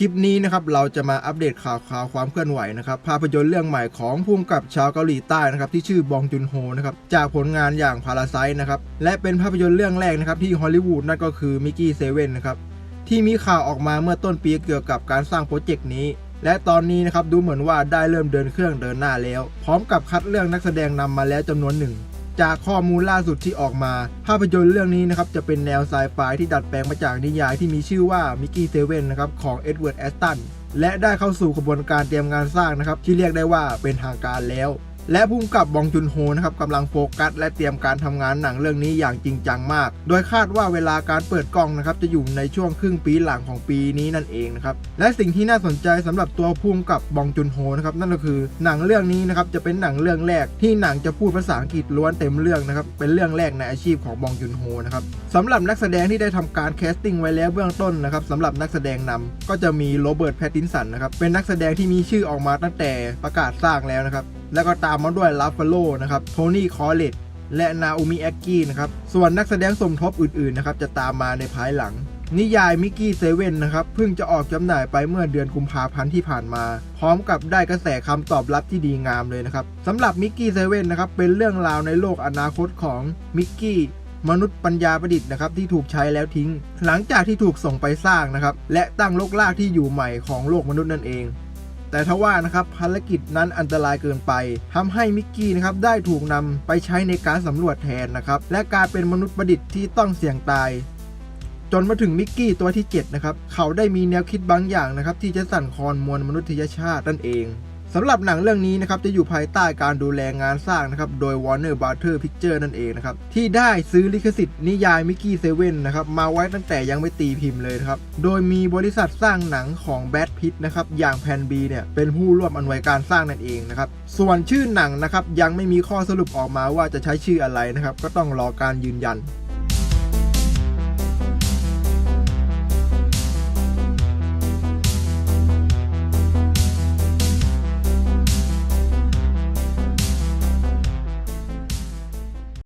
คลิปนี้นะครับเราจะมาอัปเดตข่าวข่าวความเคลื่อนไหวนะครับภาพยนตร์เรื่องใหม่ของภูมิกับชาวเกาหลีใต้นะครับที่ชื่อบองจุนโฮนะครับจากผลงานอย่างพาราไซนะครับและเป็นภาพยนตร์เรื่องแรกนะครับที่ฮอลลีวูดนั่นก็คือมิกกี้เซเว่นนะครับที่มีข่าวออกมาเมื่อต้นปีเกี่ยวกับการสร้างโปรเจกต์นี้ และตอนนี้นะครับดูเหมือนว่าได้เริ่มเดินเครื่องเดินหน้าแล้ว พร้อมกับคัดเรื่องนักแสดงนำมาแล้วจำนวนหนึ่ง จากข้อมูลล่าสุดที่ออกมา ภาพยนตร์เรื่องนี้นะครับจะเป็นแนวไซไฟที่ดัดแปลงมาจากนิยายที่มีชื่อว่ามิกกี้เซเว่นนะครับของเอ็ดเวิร์ดแอสตันและได้เข้าสู่กระบวนการเตรียมงานสร้างนะครับที่เรียกได้ว่าเป็นทางการแล้ว และผู้กำกับบองจุนโฮนะครับกำลังโฟกัส และเตรียมการทำงานหนังเรื่องนี้อย่างจริงจังมาก โดยคาดว่าเวลาการเปิดกล้องนะครับจะอยู่ในช่วงครึ่งปีหลังของปีนี้นั่นเองนะครับและสิ่งที่น่าสนใจสำหรับตัวผู้กำกับบองจุนโฮนะครับนั่นก็คือหนังเรื่องนี้นะครับจะเป็นหนังเรื่องแรกที่หนังจะพูดภาษาอังกฤษล้วนเต็มเรื่องนะครับเป็นเรื่องแรกในอาชีพของบองจุนโฮนะครับสำหรับนักแสดงที่ได้ทำการแคสติ้งไว้แล้วเบื้องต้นนะครับสำหรับนักแสดงนำก็จะมีโรเบิร์ตแพตตินสันนะครับเป็นนักแสดงที่มีชื่อออกมาตั้งแต่ประกาศสร้างแล้วนะครับ แล้วก็ตามมาด้วยลาฟาโลนะครับโทนี่คอเลตและนาอูมิแอคกี้นะครับส่วนนักแสดงสมทบอื่นๆนะครับจะตามมาในภายหลัง นิยายมิกกี้เซเว่นนะครับเพิ่งจะออกจำหน่ายไปเมื่อเดือนกุมภาพันธ์ที่ผ่านมา พร้อมกับได้กระแสคำตอบรับที่ดีงามเลยนะครับสำหรับมิกกี้เซเว่นนะครับเป็นเรื่องราวในโลกอนาคตของมิกกี้มนุษย์ปัญญาประดิษฐ์นะครับที่ถูกใช้แล้วทิ้ง หลังจากที่ถูกส่งไปสร้างนะครับและตั้งโลกลากที่อยู่ใหม่ของโลกมนุษย์นั่นเอง แต่ทว่านะครับภารกิจนั้นอันตรายเกินไปทำให้มิกกี้นะครับได้ถูกนำไปใช้ในการสำรวจแทนนะครับและกลายเป็นมนุษย์ประดิษฐ์ที่ต้องเสี่ยงตาย จนมาถึงมิกกี้ตัวที่7นะครับเขาได้มีแนวคิดบางอย่างนะครับที่จะสั่นคลอนมวลมนุษยชาตินั่นเอง สำหรับหนังเรื่องนี้นะครับจะอยู่ภายใต้การดูแลงานสร้างนะครับโดย Warner Brother Picture นั่นเองนะครับที่ได้ซื้อลิขสิทธิ์นิยายมิกกี้เซเว่นนะครับมาไว้ตั้งแต่ยังไม่ตีพิมพ์เลยครับโดยมีบริษัทสร้างหนังของแบทพิทนะครับอย่างแพนบีเนี่ยเป็นผู้ร่วมอำนวยการสร้างนั่นเองนะครับส่วนชื่อหนังนะครับยังไม่มีข้อสรุปออกมาว่าจะใช้ชื่ออะไรนะครับก็ต้องรอการยืนยัน